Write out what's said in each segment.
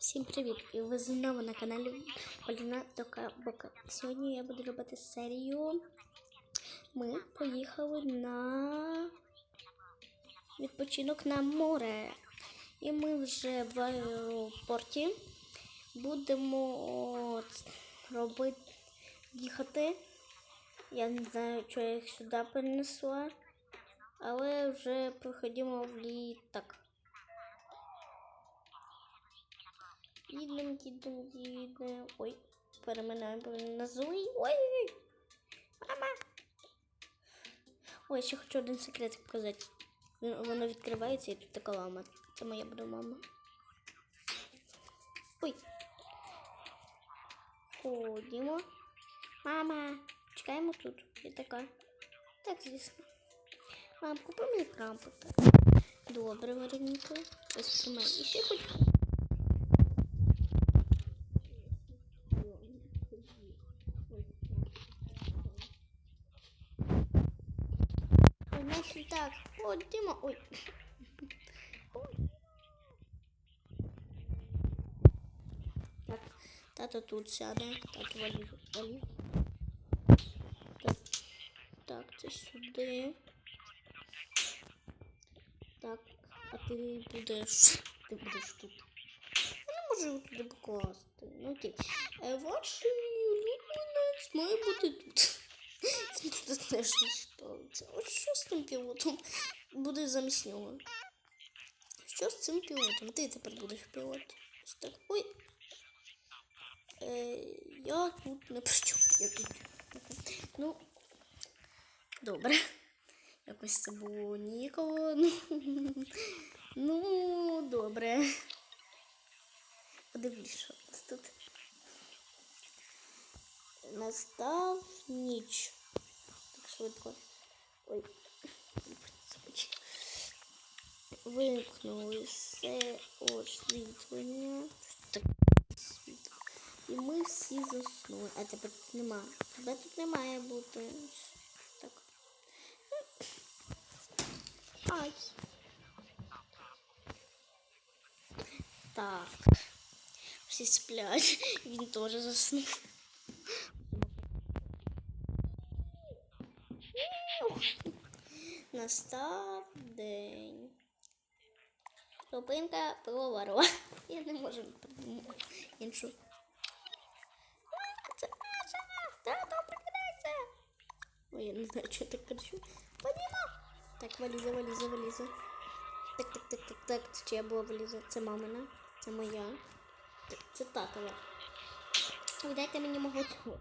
Всім привіт! І ви знову на каналі Поліна Бока. Сьогодні я буду робити серію. Ми поїхали на відпочинок на море. І ми вже в аеропорті будемо робити їхати. Я не знаю, що я їх сюди перенесла, але вже проходимо в літак. Їдемо, їдемо, їдемо. Ой, переминаємо переназуй. Ой, ой, мама. Ой, ще хочу один секрет показати. Воно відкривається і тут така лама. Це моя буде мама. Ой. Ходімо. Мама, чекаємо тут. Я така. Так, звісно. Мам, купи мені крампика. Добре, Варенько. Ось тримай. І ще хочу. Ой, наші так. О, Дима, ой. Так, тато тут сяде. Тато валізу. Валізу. Так, так, це сюди. Так, а ти будеш. Ти будеш тут. Я не можу туди покласти. Ну окей. Е, ваш улюбленець має бути тут. Він тут теж не ставиться. Ось що з тим пілотом буде замість нього? Що з цим пілотом? Ти тепер будеш пілот. Ось так. Ой. Е, я тут не при. Я тут. Ну, добре. Якось це було ніколи. Ну, ну добре. Подивлюсь, що у нас тут. Настав ніч. Так швидко. Ой. Вимкнули все освітлення. Так, світло. І ми всі заснули. А тебе тут нема. Тебе тут не має бути. Так. Ай. Так. Всі сплять. Він теж заснув. Настав день. Зупинка пивоварова. Я не можу придумати іншу. Це наша! Тато, прикидайся! Ой, я не знаю, що я так кричу. Ходімо! Так, валіза, валіза, валіза. Так, так, так, так, так. Це чия була валіза? Це мамина, це моя. Так, Це татова. Віддайте мені мого цього.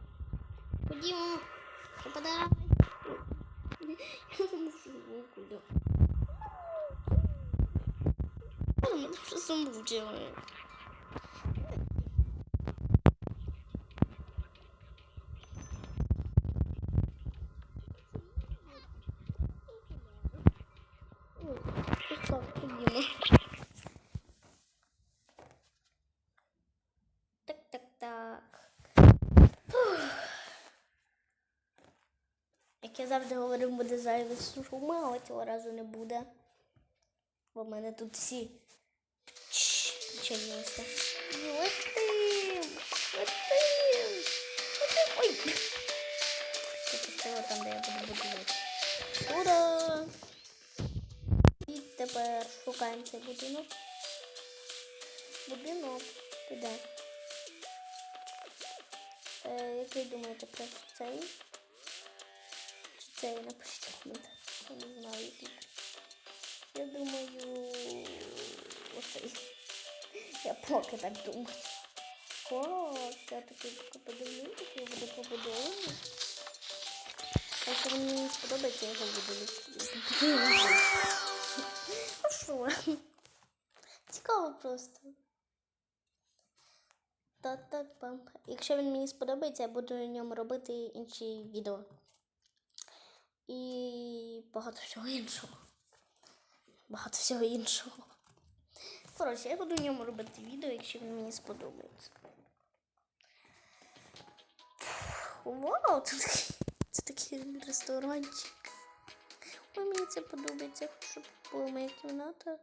Ходімо! Попадай! Я не можу куди. Он мене вже замучили. Ой, ось так, ходімо. Так, так, так. Як я завжди говорив, буде зайве шуми, але цього разу не буде. Бо в мене тут всі причинилися. Летим! Летим! Летим! Ой! Я пустила там, де я буду будувати. Ура! І тепер шукаємо цей будинок. Будинок. Де? Е, який думаєте про цей? Чи цей напишіть в. Я не знаю. Я думаю, оцей. Я поки так думаю. Клас, я такий поки подивлю, такий буде побудований. Якщо мені сподобається, я його буду. А що? Цікаво просто. Та-та-пам. Якщо він мені сподобається, я буду на ньому робити інші відео. І багато всього іншого. Багато всього іншого. Коротше, я буду в ньому робити відео, якщо він мені сподобається. Вау, це такий, це такий ресторанчик. Ой, мені це подобається, я хочу, щоб була моя кімната.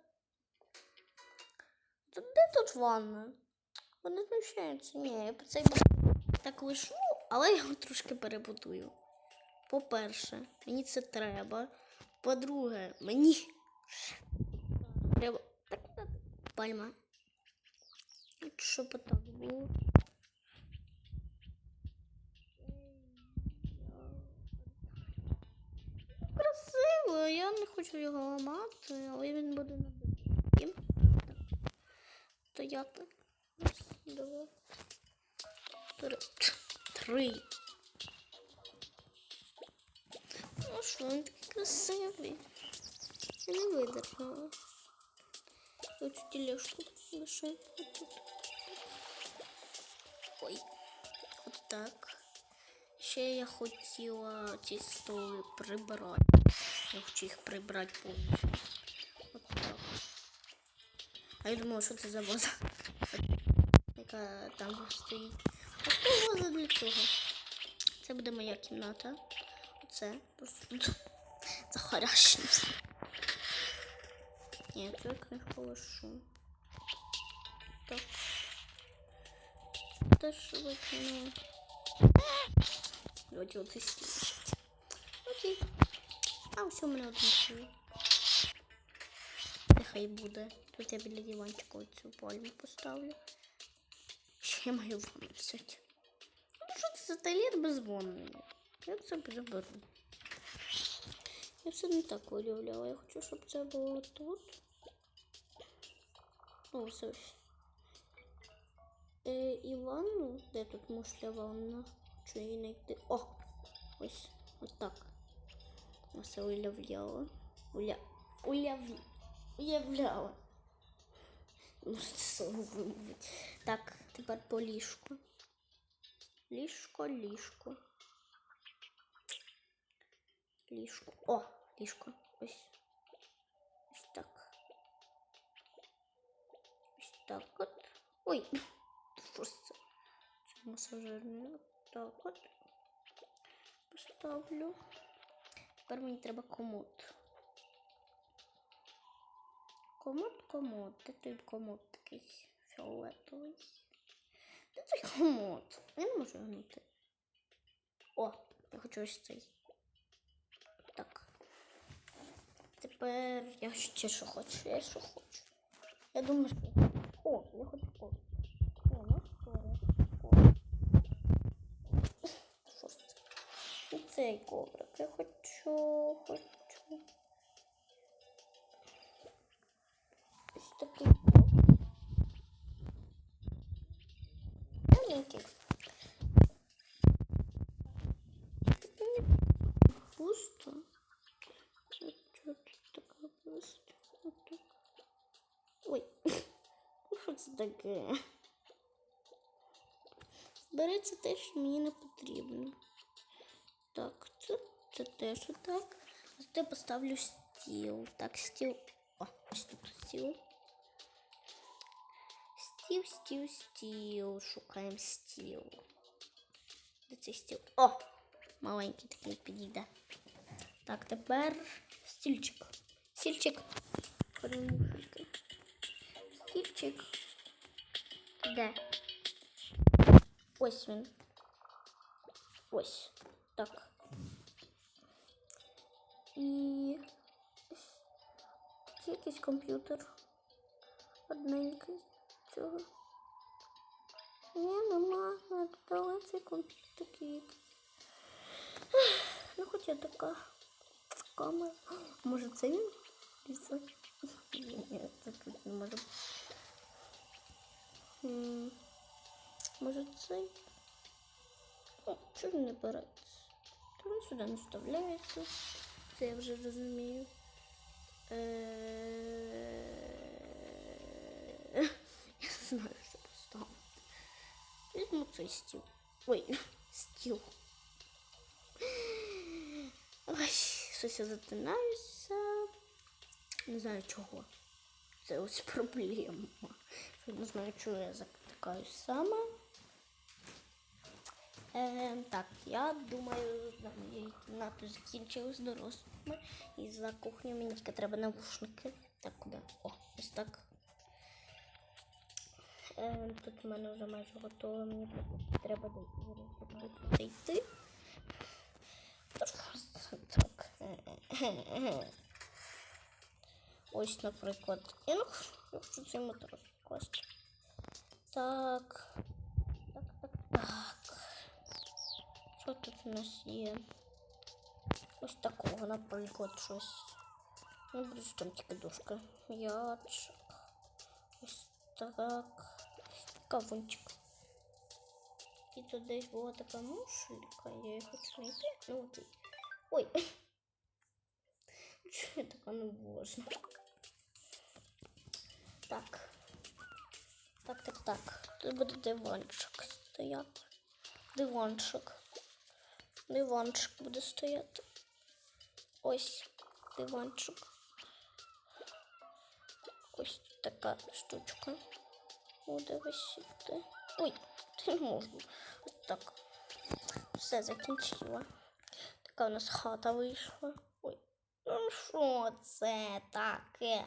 Тут де тут ванна? Вони знущаються. Ні, я цей б- так лишу, але я його трошки перебудую. По-перше, мені це треба. По-друге, мені треба. Пальма. От Щоб так було. Красиво, я не хочу його ламати, але він буде набитий. То я так. Раз, два, три. Три. Ну що, він такий красивий. Я не видержала. Оцю тележку лише. Ой. Отак. Ще я хотіла ці столи прибрати. Я хочу їх прибрати повністю. Отак. А я думала, що це за ваза. Яка там стоїть. А то ваза для чого? Це буде моя кімната. Оце просто тут захарашився. Ні, це книжку лишу. Так. Теж викину. Давайте оце стілишить. Окей. А все, у мене один стіл. Нехай буде. Тут я біля диванчика оцю пальму поставлю. Ще я маю ванну взяти. Ну що це за туалет без Я це заберу. Я все не так уявляла. Я хочу, щоб це було тут. О, все. Е, і ванну, де тут мушля ванна? Чи її знайти? О! Ось, отак. Я все уявляла. Уля... Уяв... Уявляла. Це слово вимовити. Так, тепер по ліжку. Ліжко, ліжко. Ліжко. О, ліжко. Ось. Ось так. Ось так от. Ой. Що це? Це. Так от. Поставлю. Тепер мені треба комод. Комод, комод. Де той комод такий фіолетовий? Де той комод? Я не можу знайти. О, я хочу ось цей. Так. Тепер я ще що хочу, я що хочу. Я думаю, що. О, я хочу о. О, ну що? Що це? Цей коврик. Я хочу, хочу. таке? Береться те, що мені не потрібно. Так, це, це теж отак. А тут я поставлю стіл. Так, стіл. О, ось тут стіл. Стіл, стіл, стіл. Шукаємо стіл. Де цей стіл? О! Маленький такий підійде. Так, тепер стільчик. Стільчик. Перемушки. Стільчик. Де? Ось він. Ось. Так. І такий якийсь комп'ютер. Одненький цього. Ні, нема. Не додали цей комп'ютер такий. Ну, хоча така камера. Може це він? Це? Ні, це тут не може. М, Може цей? О, він не береться? То він сюди не вставляється. Це я вже розумію. Е, Я знаю, що поставити. Візьму цей стіл. Ой, стіл. Ой, щось я затинаюся. Не знаю чого. Це проблема. Знаю, чого я затикаюсь сама. Е, так, я думаю, моєю закінчили дорослими. І за кухню мені тільки треба навушники. Так, куди? О, ось так. Е, тут в мене вже майже готово, мені треба дійти. Так. Ось, наприклад. Я хочу цей мотор розкласти. Так. Так, так, так. Що тут у нас є? Ось такого, наприклад, щось. Ну, буде там тільки дошка. Ячик. Ось так. Кавунчик. І тут десь була така мушелька, я її хочу знайти. Ну от. і- Ой. Чого я така не можна? Так. Так. Тут буде диванчик стояти. Диванчик. Диванчик буде стояти. Ось диванчик. Ось така штучка. Буде висіти. Ой, ти можу. Ось так. Все закінчила. Така у нас хата вийшла. Ой, ну що це таке?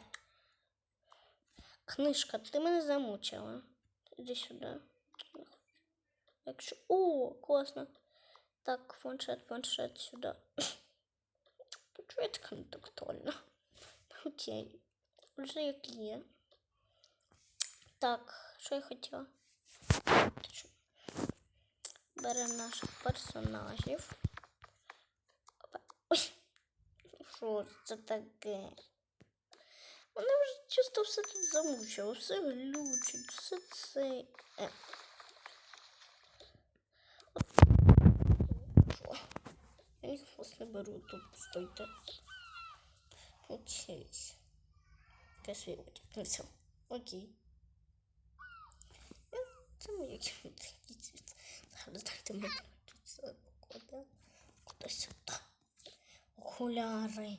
Книжка, ти мене замучила. Іди сюди. Якщо. О, класно. Так, планшет, планшет сюди. Чого така не тактильна? Окей. Вже як є. Так, що я хотіла? Беремо наших персонажів. Ой, що це таке? Мене вже чисто все тут замучило, все глючить, все це. Е. Я ні вас не беру, тут стойте. Яке свій одяг. Все. Окей. Це моє такий. Зараз дайте мені тут покладемо. Кудись сюди. Окуляри.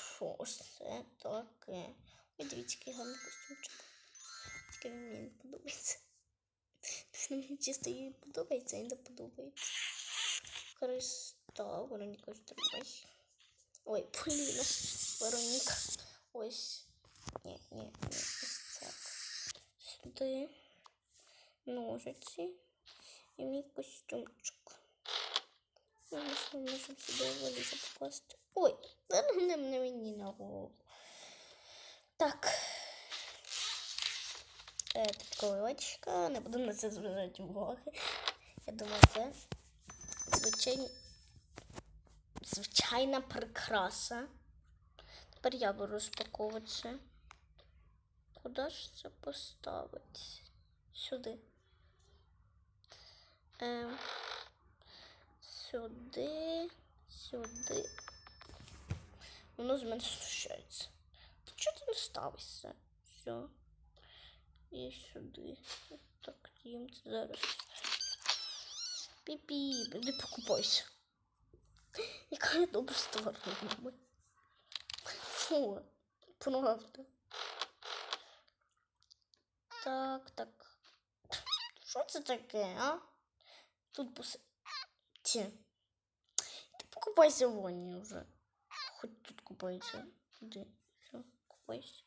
Що це таке? Ой, дивіться, який гарний костюмчик. Тільки він мені не подобається. Мені чисто їй подобається, і не подобається. Христа, Вероніка, стримайся. Ой, Поліна, Вероніка. Ось. Ні, ні, ні, ось так. Сюди. Ножиці. І мій костюмчик. Ж можемо сюди валізу покласти. Ой, зараз не на голову. Так. Е, тут коливочка, не буду на це звертати уваги. Я думаю, це звичайні... звичайна прикраса. Тепер я буду розпаковуватися. Куди ж це поставити? Сюди. Ем, сюди, сюди. Воно з мене знущається. Ти чого ти не ставишся? Все. І сюди. От Так, їм це зараз. Піпі, іди покупайся. Яка я добра створена. Фу, правда. Так, так. Що це таке, а? Тут пос... Ті. Ти покупайся в ванні вже. Хоч тут купайся. Іди. Все, купайся.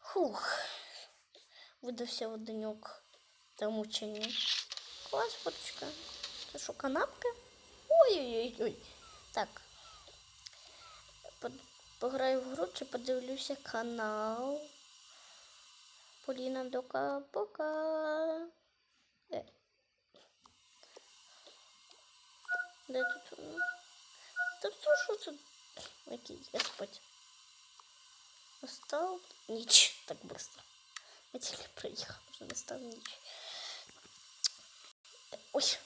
Хух. Видався в денек та мучення. Клас, фоточка. Це що, канапка? Ой-ой-ой. Так. Пограю в гру чи подивлюся канал. Поліна Дока Бока. Е. Де тут? воно? Та то що тут? Окей, я спать. Настав ніч. Так быстро. Я тільки приїхав, вже настав ніч. Ой.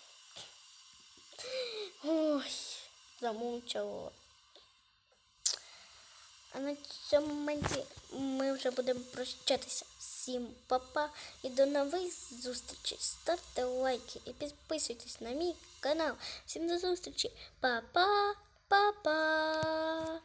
Ой, замучило. А на цьому моменті ми вже будемо прощатися. Всім па-па і до нових зустрічей. Ставте лайки і підписуйтесь на мій канал. Всім до зустрічі. Па-па, па-па.